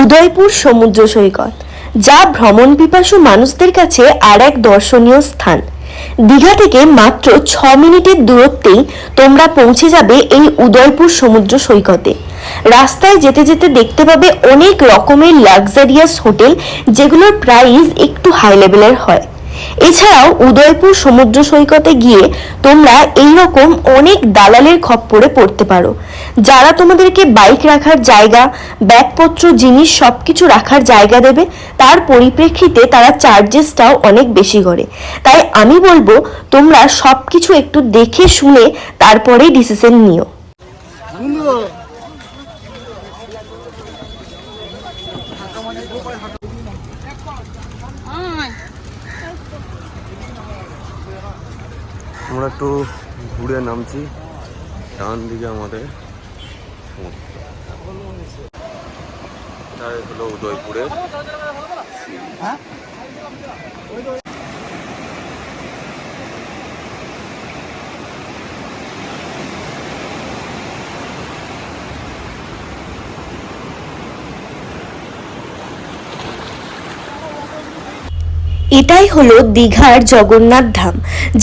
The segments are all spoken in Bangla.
উদয়পুর সমুদ্র সৈকত, যা ভ্রমণ পিপাসু মানুষদের কাছে আর এক দর্শনীয় স্থান। দীঘা থেকে মাত্র ছ মিনিটের দূরত্বেই তোমরা পৌঁছে যাবে এই উদয়পুর সমুদ্র সৈকতে। রাস্তায় যেতে যেতে দেখতে পাবে অনেক রকমের লাক্সারিয়াস হোটেল, যেগুলোর প্রাইস একটু হাই লেভেলের হয়। এছাড়াও উদয়পুর সমুদ্র সৈকতে গিয়ে তোমরা এইরকম অনেক দালালের খপ্পরে পড়তে পারো। যারা তোমাদেরকে বাইক রাখার জায়গা, ব্যাগপত্র, জিনিস সব কিছু রাখার জায়গা দেবে, তার পরিপ্রেক্ষিতে তারা চার্জেসটাও অনেক বেশি করে। তাই আমি বলব, তোমরা সব কিছু একটু দেখে শুনে তারপরেই ডিসিশন নিও। আমরা একটু ঘুরে নামছি ডান দিকে আমাদের সমুদ্র। হলো উদয়পুরের এটাই হলো দীঘার জগন্নাথ ধাম,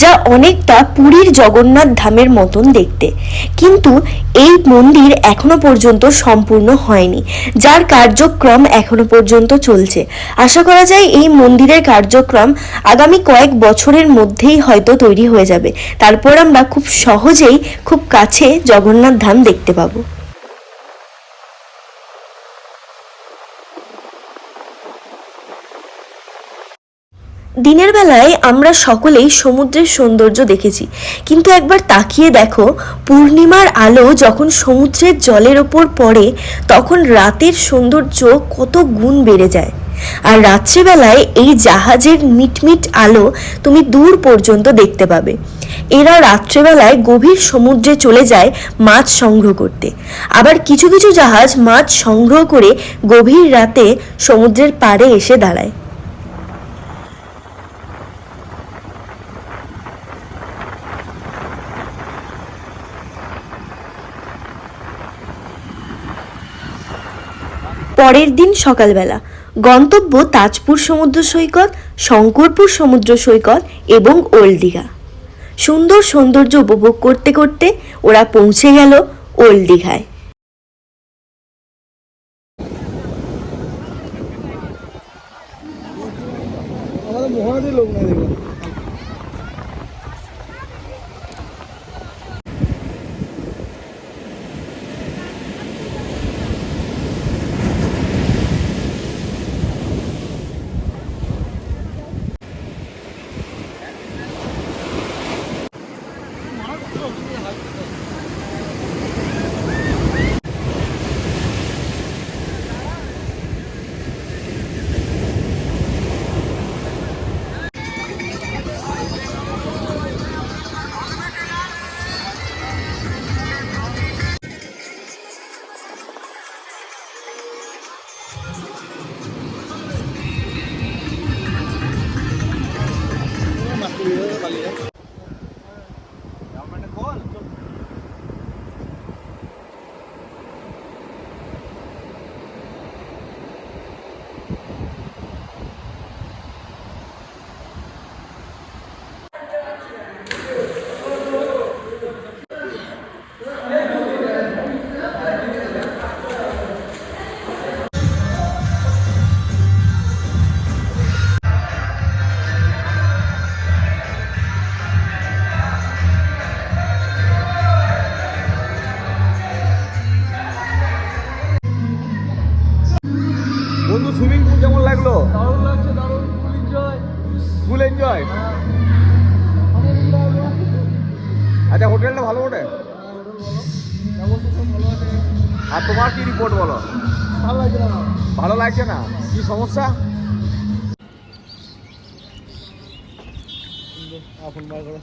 যা অনেকটা পুরীর জগন্নাথ ধামের মতন দেখতে। কিন্তু এই মন্দির এখনও পর্যন্ত সম্পূর্ণ হয়নি, যার কার্যক্রম এখনও পর্যন্ত চলছে। আশা করা যায় এই মন্দিরের কার্যক্রম আগামী কয়েক বছরের মধ্যেই হয়তো তৈরি হয়ে যাবে। তারপর আমরা খুব সহজেই খুব কাছে জগন্নাথ ধাম দেখতে পাবো। দিনের বেলায় আমরা সকলেই সমুদ্রের সৌন্দর্য দেখেছি। কিন্তু একবার তাকিয়ে দেখো, পূর্ণিমার আলো যখন সমুদ্রের জলের ওপর পড়ে, তখন রাতের সৌন্দর্য কত গুণ বেড়ে যায়। আর রাত্রেবেলায় এই জাহাজের মিটমিট আলো তুমি দূর পর্যন্ত দেখতে পাবে। এরা রাত্রেবেলায় গভীর সমুদ্রে চলে যায় মাছ সংগ্রহ করতে। আবার কিছু কিছু জাহাজ মাছ সংগ্রহ করে গভীর রাতে সমুদ্রের পাড়ে এসে দাঁড়ায়। পরের দিন সকালবেলা। গন্তব্য তাজপুর সমুদ্র সৈকত, শঙ্করপুর সমুদ্র সৈকত এবং ওল্ড দীঘা। সুন্দর সৌন্দর্য উপভোগ করতে করতে ওরা পৌঁছে গেল ওল্ড দীঘায়। লোক দারুণ লাগছে দারুণ। ফুল এনজয় ফুল এনজয় আচ্ছা হোটেলটা ভালো ওঠে ব্যবস্থা সব ভালো আছে আর তোমার কি রিপোর্ট বলো? ভালো লাগছে না। ভালো লাগছে না? কি সমস্যা? এখন বার করো।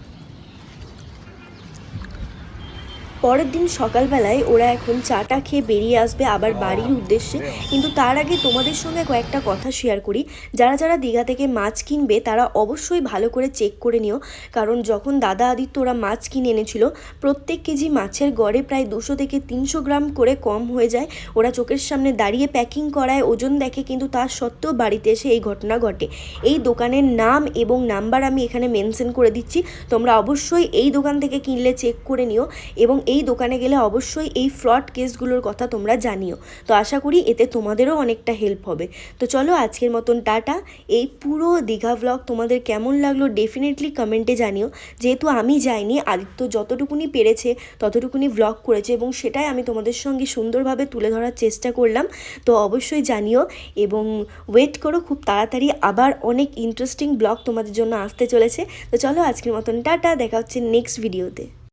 পরের দিন সকালবেলায় ওরা এখন চাটা খেয়ে বেরিয়ে আসবে আবার বাড়ির উদ্দেশ্যে। কিন্তু তার আগে তোমাদের সঙ্গে কয়েকটা কথা শেয়ার করি। যারা যারা দীঘা থেকে মাছ কিনবে তারা অবশ্যই ভালো করে চেক করে নিও। কারণ যখন দাদা আদিত্য ওরা মাছ কিনে এনেছিল প্রত্যেক কেজি মাছের গড়ে প্রায় দুশো থেকে তিনশো গ্রাম করে কম হয়ে যায়। ওরা চোখের সামনে দাঁড়িয়ে প্যাকিং করায় ওজন দেখে কিন্তু তার সত্ত্বেও বাড়িতে এসে এই ঘটনা ঘটে। এই দোকানের নাম এবং নাম্বার আমি এখানে মেনশন করে দিচ্ছি। তোমরা অবশ্যই এই দোকান থেকে কিনলে চেক করে নিও এবং এই দোকানে গেলে অবশ্যই এই ফ্রড কেসগুলোর কথা তোমরা জানিও। তো আশা করি এতে তোমাদেরও অনেকটা হেল্প হবে। তো চলো আজকের মতন টাটা। এই পুরো দীঘা ব্লগ তোমাদের কেমন লাগল ডেফিনেটলি কমেন্টে জানিও। যেহেতু আমি যাইনি, আদিত্য যতটুকুনি পেরেছে, ততটুকুনি ব্লগ করেছে এবং সেটাই আমি তোমাদের সঙ্গে সুন্দরভাবে তুলে ধরার চেষ্টা করলাম। তো অবশ্যই জানিও এবং ওয়েট করো, খুব তাড়াতাড়ি আবার অনেক ইন্টারেস্টিং ব্লগ তোমাদের জন্য আসতে চলেছে। তো চলো আজকের মতন টাটা, দেখা হচ্ছে নেক্সট ভিডিওতে